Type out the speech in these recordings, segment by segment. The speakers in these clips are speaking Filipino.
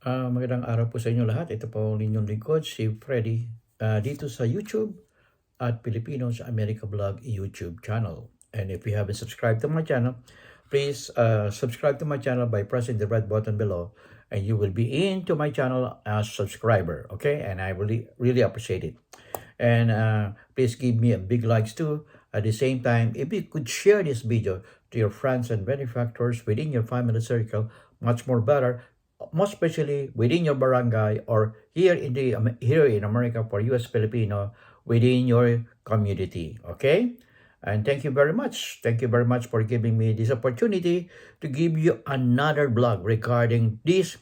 Ah, magandang araw po sa inyo lahat. Ito po ang inyong lingkod, si Freddy, ah, dito sa YouTube at Filipino sa America Vlog YouTube channel. And if you haven't subscribed to my channel, please uh, subscribe to my channel by pressing the red button below and you will be into my channel as subscriber. Okay? And I really, really appreciate it. And uh, please give me a big likes too. At the same time, if you could share this video to your friends and benefactors within your family circle, much more better. Most especially within your barangay or here in the here in America for US Filipino within your community. Okay? And thank you very much. Thank you very much for giving me this opportunity to give you another blog regarding this.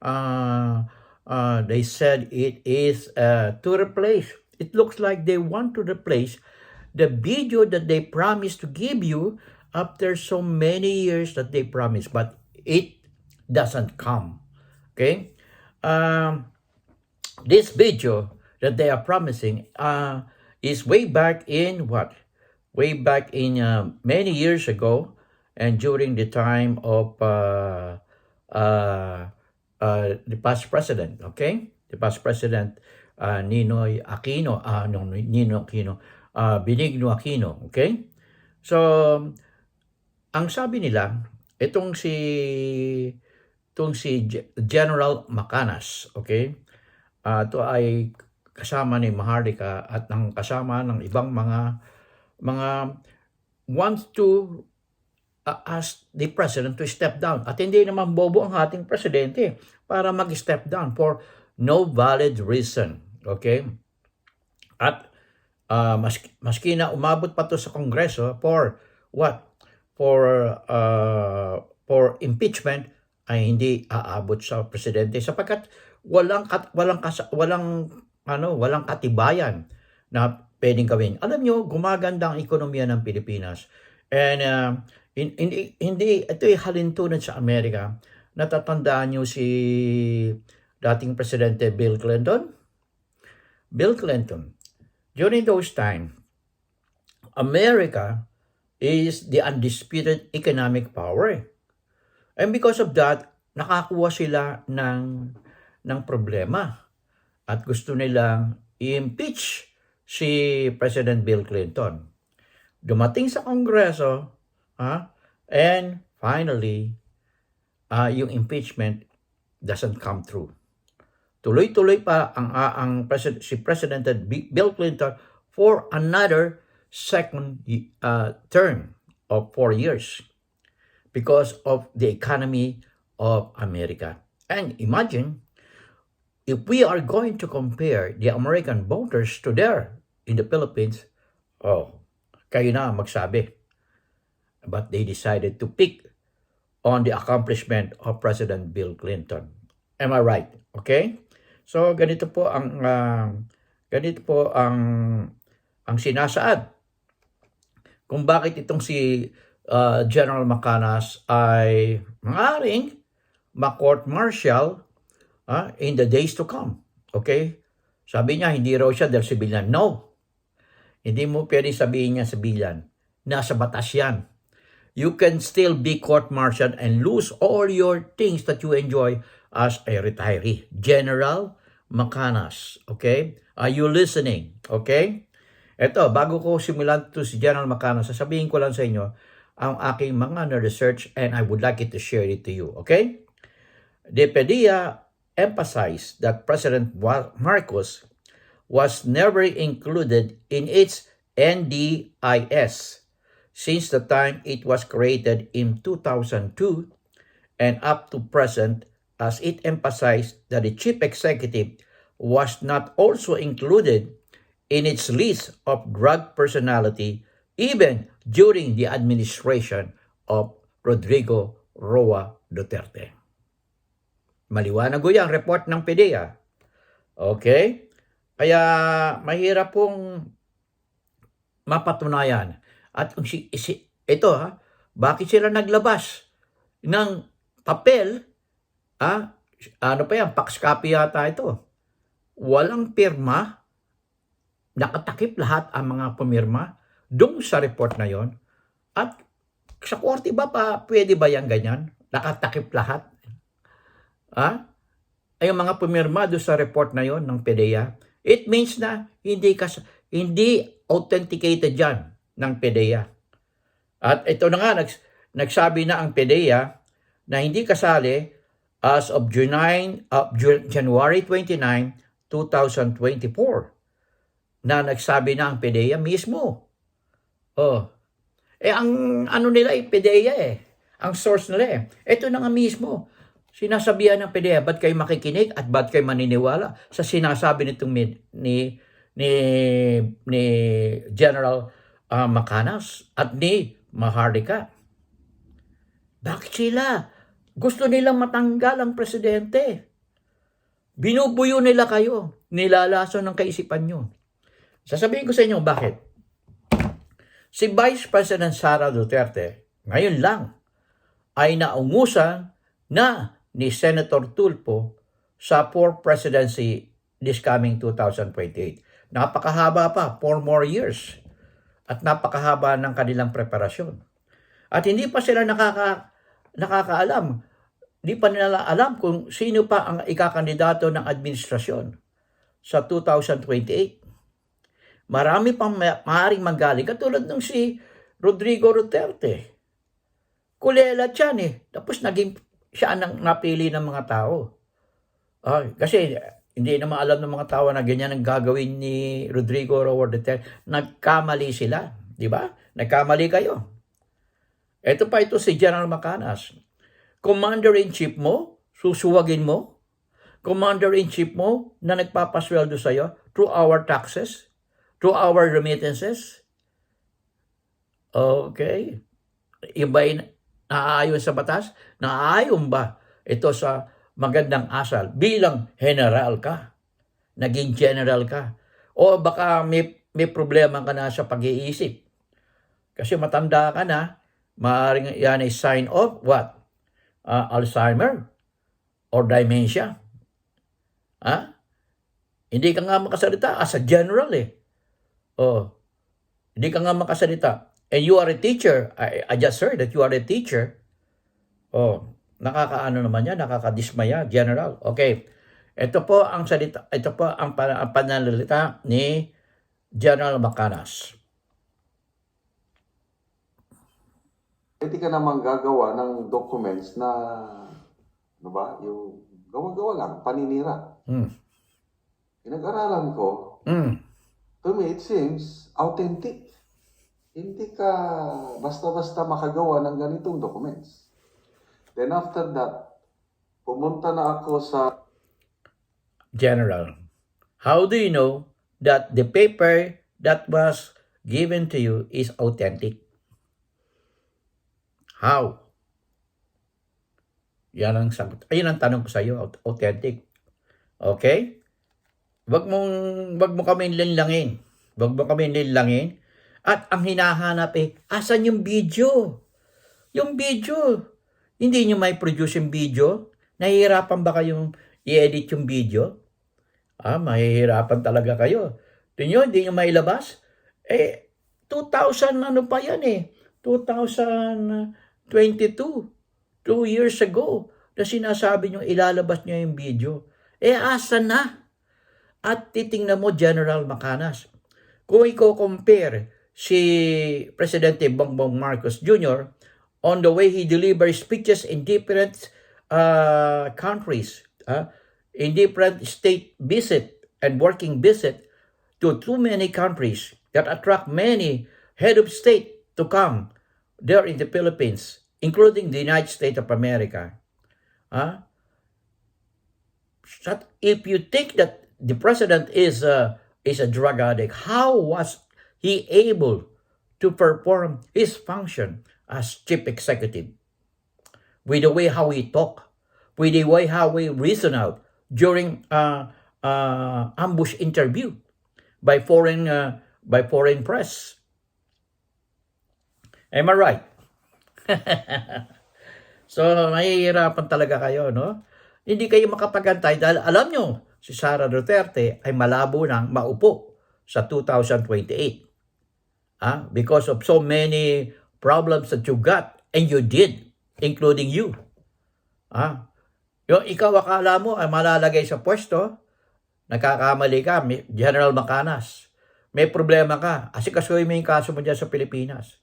Uh, uh, they said it is uh, to replace. It looks like they want to replace the video that they promised to give you after so many years that they promised, but it doesn't come. Okay? Um, this video that they are promising uh, is way back in what? Way back in uh, many years ago, and during the time of uh, uh, uh, the past president. Okay, the past president uh, Ninoy Aquino, ah no, Nino Aquino, uh, Benigno Aquino. Okay, so ang sabi nila, itong si itong si Ge- General Macanas, okay? Ah, ito ay kasama ni Maharlika at ng kasama ng ibang mga mga wants to uh, ask the president to step down. At hindi naman bobo ang ating presidente para mag-step down for no valid reason. Okay? At uh, mas, maski na umabot pa to sa Kongreso for what? For uh, for impeachment ay hindi aabot sa presidente sapagkat walang kat, walang kas, walang ano, walang katibayan na pwedeng gawin. Alam nyo, gumaganda ang ekonomiya ng Pilipinas. And uh, hin- hindi, ito ay halintunan sa Amerika. Natatandaan nyo si dating Presidente Bill Clinton? Bill Clinton. During those time, America is the undisputed economic power. And because of that, nakakuha sila ng, ng problema. At gusto nilang i-impeach si President Bill Clinton. Dumating sa Kongreso, ha? and finally, ah, yung impeachment doesn't come through. Tuloy-tuloy pa ang, ah, ang president, si President Bill Clinton for another second uh, term of four years because of the economy of America. And imagine if we are going to compare the American voters to there in the Philippines, oh, kayo na magsabi. But they decided to pick on the accomplishment of President Bill Clinton. Am I right? Okay? So ganito po ang ah, ganito po ang ang sinasaad kung bakit itong si ah, General Macanas ay maaring ma-court martial ah, in the days to come. Okay? Sabi niya, hindi raw siya dahil civilian. No. Hindi mo pwede sabihin niya civilian. Nasa batas yan. You can still be court-martialed and lose all your things that you enjoy as a retiree. General Macanas. Okay? Are you listening? Okay? Ito, bago ko simulan to si General Macanas, sasabihin ko lang sa inyo ang aking mga na-research and I would like it to share it to you. Okay? PDEA emphasized that President Marcos was never included in its NDIS since the time it was created in 2002 and up to present as it emphasized that the chief executive was not also included in its list of drug personality even during the administration of Rodrigo Roa Duterte. Maliwanag ko yan, report ng PDEA. Okay? Kaya mahirap pong mapatunayan. At kung si, si, ito ha, bakit sila naglabas ng papel, ah, ano pa yan, fax copy yata ito. Walang pirma, nakatakip lahat ang mga pumirma doon sa report na yon. At sa korte ba pa, pwede ba yan ganyan? Nakatakip lahat? Ha? ay mga pumirmado sa report na yon ng PDEA, it means na hindi kas hindi authenticated yan ng PDEA. At ito na nga, nags, nagsabi na ang PDEA na hindi kasali as of June 9, uh, January 29, 2024 na nagsabi na ang PDEA mismo. Oh. Eh ang ano nila ay PDEA eh. Ang source nila eh. Ito na nga mismo. Sinasabihan ng PDEA, ba't kayo makikinig at ba't kayo maniniwala sa sinasabi nitong ni, ni, ni, ni General uh, Macanas at ni Maharlika. Bakit sila? Gusto nilang matanggal ang presidente. Binubuyo nila kayo. Nilalason ng kaisipan nyo. Sasabihin ko sa inyo bakit. Si Vice President Sara Duterte, ngayon lang, ay naungusan na ni Senator Tulfo sa for presidency this coming 2028. Napakahaba pa, four more years. At napakahaba ng kanilang preparasyon. At hindi pa sila nakaka, nakakaalam, hindi pa nila alam kung sino pa ang ikakandidato ng administrasyon sa 2028. Marami pang ma- maaaring manggaling, katulad ng si Rodrigo Duterte. Kulela yan eh. Tapos naging siya ang napili ng mga tao. Ah, kasi hindi naman alam ng mga tao na ganyan ang gagawin ni Rodrigo Duterte. Nagkamali sila. Di ba? Nagkamali kayo. Ito pa ito si General Macanas. Commander-in-Chief mo, susuwagin mo. Commander-in-Chief mo na nagpapasweldo sa'yo through our taxes, through our remittances. Okay. Yung naaayon sa batas? Naaayon ba ito sa magandang asal bilang general ka? Naging general ka? O baka may, may problema ka na sa pag-iisip? Kasi matanda ka na, maaaring yan ay sign of what? Uh, Alzheimer or dementia. Ha? Hindi ka nga makasalita as a general eh. Oh. Hindi ka nga makasalita. And you are a teacher. I, I just heard that you are a teacher. Oh, nakakaano naman yan, nakakadismaya, general. Okay. Ito po ang salita, ito po ang, pa- ang pananalita ni General Macanas. Pwede ka namang gagawa ng documents na, ano ba, yung gawa-gawa lang, paninira. Hmm. Pinag-aralan ko, Hmm. To me it seems authentic. Hindi ka basta-basta makagawa ng ganitong documents. Then after that, pumunta na ako sa General, how do you know that the paper that was given to you is authentic? How? Yan ang sagot. Ayun ang tanong ko sa iyo, authentic. Okay? Wag mong wag mo kami linlangin. Wag mo kami linlangin. At ang hinahanap eh, asan yung video? Yung video. Hindi nyo may produce yung video? Nahihirapan ba kayong i-edit yung video? Ah, mahihirapan talaga kayo. Tingnan hindi nyo mailabas? Eh, 2000 ano pa yan eh. 2022. Two years ago na sinasabi nyo ilalabas nyo yung video. Eh, asa na? At titingnan mo, General Macanas. Kung i-compare si Presidente Bongbong Marcos Jr. on the way he delivers speeches in different uh, countries, uh, in different state visit and working visit to too many countries that attract many head of state to come there in the Philippines, including the United States of America. Huh? That if you think that the president is a, is a drug addict, how was he able to perform his function as chief executive? With the way how he talk, with the way how he reason out during uh, uh, ambush interview by foreign uh, by foreign press. Am I right? so, mahihirapan talaga kayo, no? Hindi kayo makapagantay dahil alam nyo, si Sara Duterte ay malabo nang maupo sa 2028. Ah, because of so many problems that you got and you did, including you. Ah, Yung ikaw akala mo ay malalagay sa pwesto, nagkakamali ka, General Macanas. May problema ka. Asikasuhin mo yung kaso mo dyan sa Pilipinas.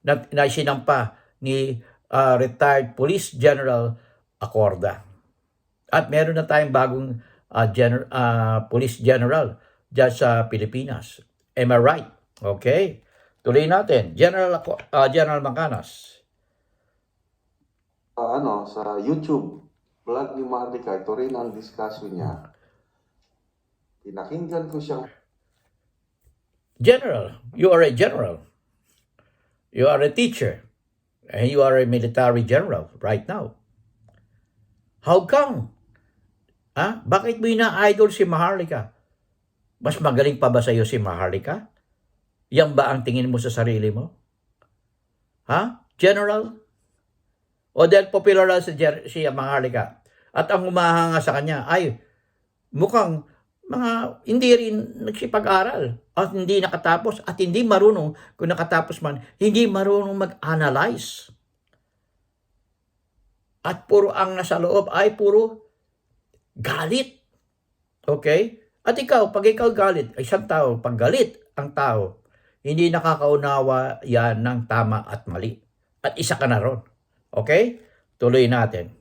Na, na sinampa ni ah, retired Police General Acorda. At meron na tayong bagong ah, gener- ah, Police General dyan sa Pilipinas. Am I right? Okay. Tuloy natin. General, ah, General Macanas. Ah, ano, sa YouTube, vlog ni Marlica, ito rin ang discussion niya. Pinakinggan ko siyang General, you are a general. You are a teacher. And you are a military general right now. How come? Ha? Bakit mo ina-idol si Maharlika? Mas magaling pa ba sa iyo si Maharlika? Yan ba ang tingin mo sa sarili mo? Ha? General? O dahil popular si, Jer- si Maharlika at ang humahanga sa kanya ay mukhang mga hindi rin nagsipag-aral at hindi nakatapos at hindi marunong kung nakatapos man, hindi marunong mag-analyze. At puro ang nasa loob ay puro galit. Okay? At ikaw, pag ikaw galit, ay isang tao, pag galit ang tao, hindi nakakaunawa yan ng tama at mali. At isa ka na ron. Okay? Tuloy natin.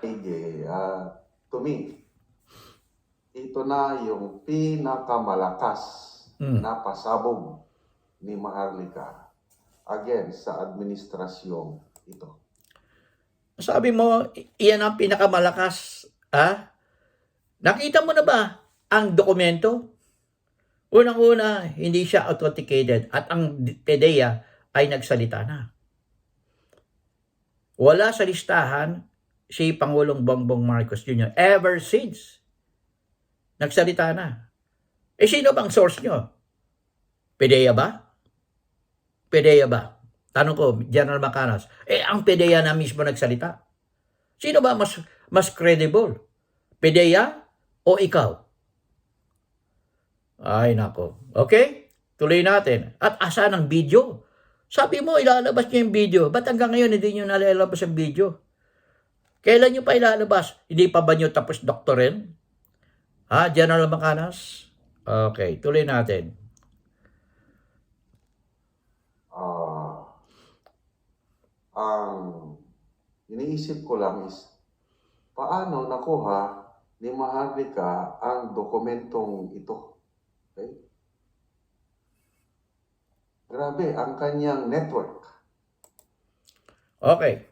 Ige, ah, to me, ito na yung pinakamalakas Mm. na pasabog ni Maharlika against sa administrasyong ito. Sabi mo, iyan ang pinakamalakas. Ha? Nakita mo na ba ang dokumento? Unang-una, hindi siya authenticated at ang PDEA ay nagsalita na. Wala sa listahan si Pangulong Bongbong Marcos Jr. ever since. Nagsalita na. Eh sino bang source nyo? PDEA ba? PDEA ba? Tanong ko, General Macanas, eh ang PDEA na mismo nagsalita. Sino ba mas mas credible? PDEA o ikaw? Ay nako. Okay? Tuloy natin. At asan ang video? Sabi mo, ilalabas niyo yung video. Ba't hanggang ngayon hindi niyo nalalabas ang video? Kailan niyo pa ilalabas? Hindi pa ba niyo tapos doktorin? Ha, General Macanas? Okay, tuloy natin. Ang iniisip ko lang is, paano nakuha ni Maharlika ang dokumentong ito? Okay? Grabe, ang kanyang network. Okay.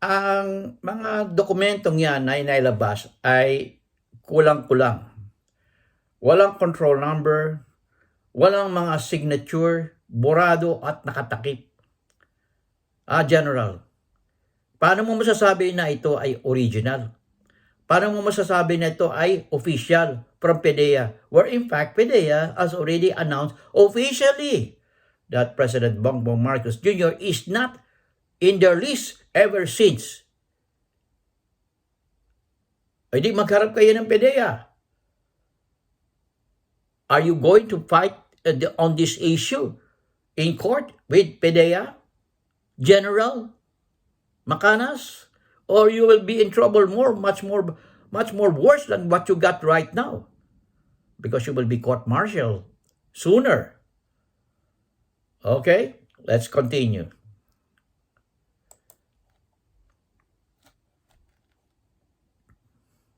Ang mga dokumentong yan na inailabas ay kulang-kulang. Walang control number, walang mga signature, borado at nakatakip. Ah, General, paano mo masasabi na ito ay original? Paano mo masasabi na ito ay official from PDEA? Where in fact, PDEA has already announced officially that President Bongbong Marcos Jr. is not in their list ever since. Ay di magharap kayo ng PDEA. Are you going to fight uh, on this issue in court with PDEA? General Macanas? Or you will be in trouble more, much more, much more worse than what you got right now. Because you will be court-martialed sooner. Okay, let's continue.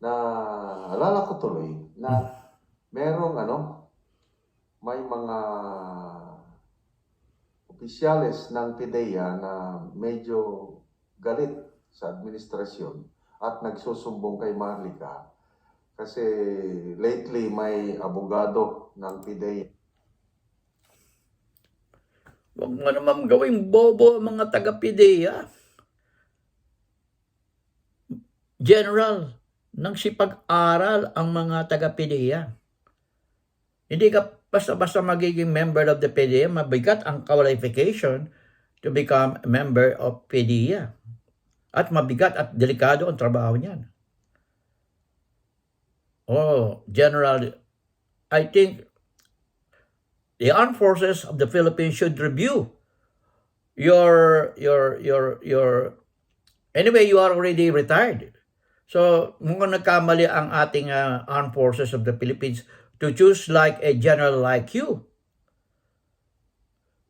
na alala ko tuloy na merong ano, may mga opisyales ng PIDEA na medyo galit sa administrasyon at nagsusumbong kay Marlica kasi lately may abogado ng PIDEA Huwag mo naman gawing bobo ang mga taga-PDEA. General, nang sipag-aral ang mga taga-PDEA. Hindi ka basta-basta magiging member of the PDEA, mabigat ang qualification to become a member of PDEA. At mabigat at delikado ang trabaho niyan. Oh, General, I think the armed forces of the Philippines should review your your your your anyway you are already retired so mukhang nagkamali ang ating uh, armed forces of the Philippines to choose like a general like you.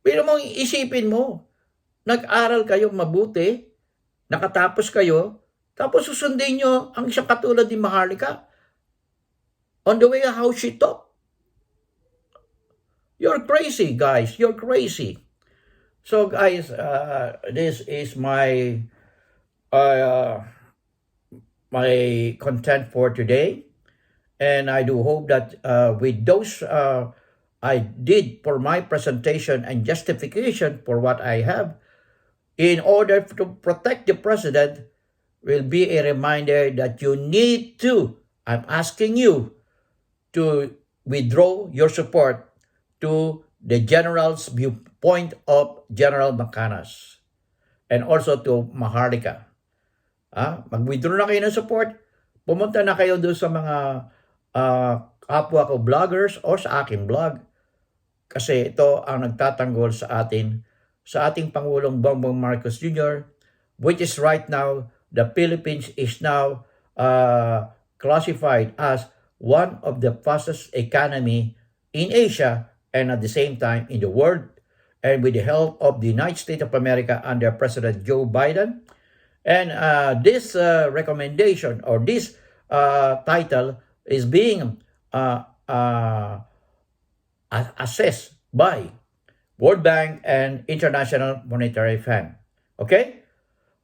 Pero mo isipin mo nag-aral kayo mabuti nakatapos kayo tapos susundin nyo ang isang katulad ni Maharlika. On the way how she talk? You're crazy guys. You're crazy. So guys, uh, this is my uh, my content for today, and I do hope that uh, with those uh, I did for my presentation and justification for what I have, in order to protect the president, will be a reminder that you need to. I'm asking you to withdraw your support to the general's viewpoint of General Macanas and also to Maharlika. Ah, mag-withdraw na kayo ng support. Pumunta na kayo doon sa mga ah, kapwa ko vloggers o sa aking vlog. Kasi ito ang nagtatanggol sa atin, sa ating Pangulong Bongbong Marcos Jr., which is right now, the Philippines is now uh, classified as one of the fastest economy in Asia and at the same time in the world. And with the help of the United States of America under President Joe Biden. And uh, this uh, recommendation or this uh, title is being uh, uh, assessed by World Bank and International Monetary Fund. Okay?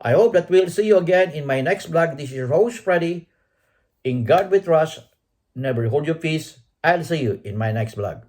I hope that we'll see you again in my next vlog. This is host, Freddy. In God we trust. Never hold your peace. I'll see you in my next vlog.